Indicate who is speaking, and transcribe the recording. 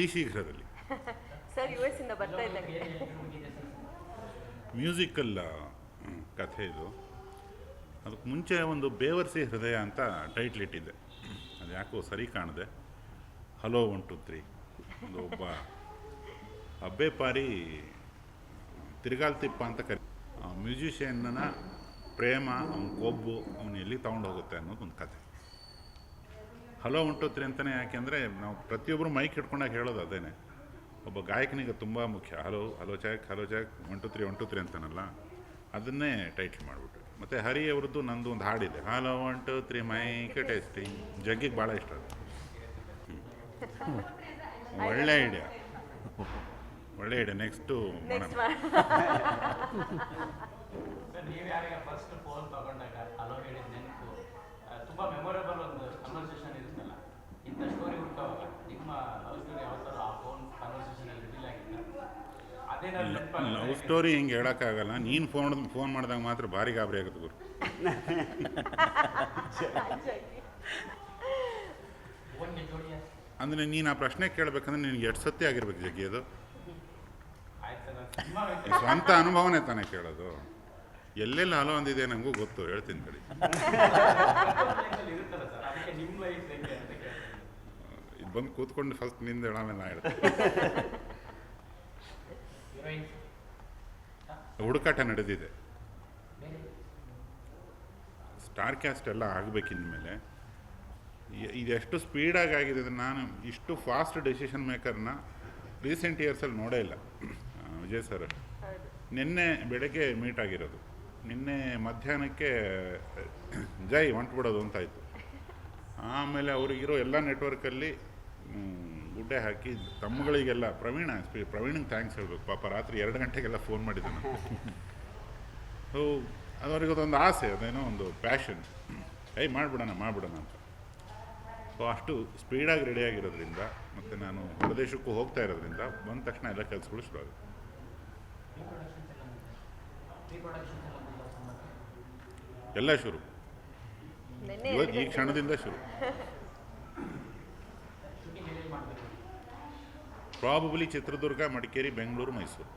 Speaker 1: ಅತಿ ಶೀಘ್ರದಲ್ಲಿ.
Speaker 2: Sir U S ಇಂದ ಬರ್ತಾ ಇದ್ದಂಗೆ
Speaker 1: ಮ್ಯೂಸಿಕಲ್ ಕಥೆ ಇದು. ಅದಕ್ಕೆ ಮುಂಚೆ ಒಂದು ಬೇವರ್ಸಿ ಹೃದಯ ಅಂತ ಟೈಟ್ಲ್ ಇಟ್ಟಿದ್ದೆ. ಅದು ಯಾಕೋ ಸರಿ ಕಾಣದೆ. ಹಲೋ ಒನ್ ಟು ತ್ರೀ ಒಂದು ಒಬ್ಬ ಅಬ್ಬೆ ಪಾರಿ ತಿರುಗಾಲ್ ತಿಪ್ಪ ಅಂತ ಕರಿ ಮ್ಯೂಸಿಷಿಯನ್ನ ಪ್ರೇಮ ಅವನ ಕೊಬ್ಬು ಅವನು ಎಲ್ಲಿ ತೊಗೊಂಡು ಹೋಗುತ್ತೆ ಅನ್ನೋದು ಒಂದು ಕಥೆ. ಹಲೋ ಒನ್ ಟು ತ್ರೀ ಅಂತಲೇ ಯಾಕೆಂದರೆ ನಾವು ಪ್ರತಿಯೊಬ್ಬರು ಮೈಕ್ ಹಿಡ್ಕೊಂಡಾಗ ಹೇಳೋದು ಅದೇನೆ. ಒಬ್ಬ ಗಾಯಕನಿಗೆ ತುಂಬ ಮುಖ್ಯ. Hello hello check hello check one two three one two three ಅಂತಾನಲ್ಲ. ಅದನ್ನೇ ಟೈಟ್ಲ್ ಮಾಡಿಬಿಟ್ಟು ಮತ್ತು ಹರಿ ಅವ್ರದ್ದು ನಂದು ಒಂದು ಹಾಡಿದೆ. Hello one two three mic tasty. ಜಗ್ಗಿಗೆ ಭಾಳ ಇಷ್ಟ ಅದು. ಒಳ್ಳೆ ಐಡಿಯಾ ಒಳ್ಳೆ ಐಡಿಯಾ ನೆಕ್ಸ್ಟು
Speaker 2: ನೆಕ್ಸ್ಟ್
Speaker 1: ಮಾಡೋಣ
Speaker 3: ಸರ್ ನೀವು ಯಾರಿಗೆ ಫಸ್ಟ್ ಫೋನ್ ತಗೊಂಡಾಗ ಹಲೋ ಹೇಳಿದ ನೆನಪು ತುಂಬ ಮೆಮೊರೇಬಲ್ ಒಂದು ಕನ್ವರ್ಸೇಷನ್ ಇರುತ್ತಲ್ಲ ಇಂಥ ಸ್ಟೋರಿ ಹುಡ್ಕೋವಾಗ ನಿಮ್ಮ ಲವ್ ಸ್ಟೋರಿ ಯಾವ ಥರ ಆ ಫೋನ್ ಕನ್ವರ್ಸೇಷನಲ್ಲಿ ರಿವೀಲ್ ಆಗಿಲ್ಲ ಅದೇನಾದ್ರು ನೆನಪಾಗ
Speaker 1: ಲವ್ ಸ್ಟೋರಿ ಹಿಂಗೆ ಹೇಳೋಕ್ಕಾಗಲ್ಲ. ನೀನು ಫೋನ್ ಫೋನ್ ಮಾಡಿದಾಗ ಮಾತ್ರ ಭಾರಿ ಗಾಬರಿ ಆಗುತ್ತೆ ಗುರು. ಅಂದರೆ ನೀನು ಆ ಪ್ರಶ್ನೆ ಕೇಳಬೇಕಂದ್ರೆ ನಿನಗೆ ಎಷ್ಟು ಸತ್ಯ ಆಗಿರ್ಬೇಕು ಜಗ್ಗಿ ಅದು? ಸ್ವಂತ ಅನುಭವನೇ ತಾನೇ ಕೇಳೋದು. ಎಲ್ಲೆಲ್ಲಿ ಹಲೋ ಅಂದಿದೆ ನನಗೂ ಗೊತ್ತು ಹೇಳ್ತೀನಿ ಕಡಿ ಇದು ಬಂದು ಕೂತ್ಕೊಂಡು ಫಸ್ಟ್ನಿಂದ ಹೇಳಾಮೇಲೆ ನಾ ಹೇಳ್ತೀನಿ. ಹುಡುಕಾಟ ನಡೆದಿದೆ. ಸ್ಟಾರ್ ಕ್ಯಾಸ್ಟ್ ಎಲ್ಲ ಆಗಬೇಕಿಂದ ಇದೆಷ್ಟು ಸ್ಪೀಡಾಗಿ ಆಗಿದೆ ಅಂದರೆ ನಾನು ಇಷ್ಟು ಫಾಸ್ಟ್ ಡೆಸಿಷನ್ ಮೇಕರ್ನ ರೀಸೆಂಟ್ ಇಯರ್ಸಲ್ಲಿ ನೋಡೇ ಇಲ್ಲ. ವಿಜಯ್ ಸರ್ ನಿನ್ನೆ ಬೆಳಗ್ಗೆ ಮೀಟ್ ಆಗಿರೋದು. ನಿನ್ನೆ ಮಧ್ಯಾಹ್ನಕ್ಕೆ, ಜೈ, ಹೊಂಟ್ಬಿಡೋದು ಅಂತಾಯಿತು ಆಮೇಲೆ ಅವರಿಗಿರೋ ಎಲ್ಲ ನೆಟ್ವರ್ಕಲ್ಲಿ ಗುಡ್ಡೆ ಹಾಕಿ ತಮ್ಮಗಳಿಗೆಲ್ಲ ಪ್ರವೀಣ ಸ್ಪಿ- ಪ್ರವೀಣಿಗೆ ಥ್ಯಾಂಕ್ಸ್ ಹೇಳಬೇಕು. ಪಾಪ ರಾತ್ರಿ ಎರಡು ಗಂಟೆಗೆಲ್ಲ ಫೋನ್ ಮಾಡಿದ್ದೆ ನಾನು ಸೊ ಅದು ಅವ್ರಿಗೊಂದು ಆಸೆ ಅದೇನೋ ಒಂದು ಪ್ಯಾಷನ್ ಐ ಮಾಡಿಬಿಡೋಣ ಮಾಡಿಬಿಡೋಣ ಅಂತ. ಸೊ ಅಷ್ಟು ಸ್ಪೀಡಾಗಿ ರೆಡಿಯಾಗಿರೋದ್ರಿಂದ ಮತ್ತು ನಾನು ಹೊರದೇಶಕ್ಕೂ ಹೋಗ್ತಾ ಇರೋದ್ರಿಂದ ಬಂದ ತಕ್ಷಣ ಎಲ್ಲ ಕೆಲಸಗಳು ಶುರು ಆಗುತ್ತೆ. ಎಲ್ಲ ಶುರು.
Speaker 2: ನಿನ್ನೆ
Speaker 1: ಈ ಕ್ಷಣದಿಂದ ಶುರು. ಪ್ರಾಬಬ್ಲಿ ಚಿತ್ರದುರ್ಗ ಮಡಿಕೇರಿ ಬೆಂಗಳೂರು ಮೈಸೂರು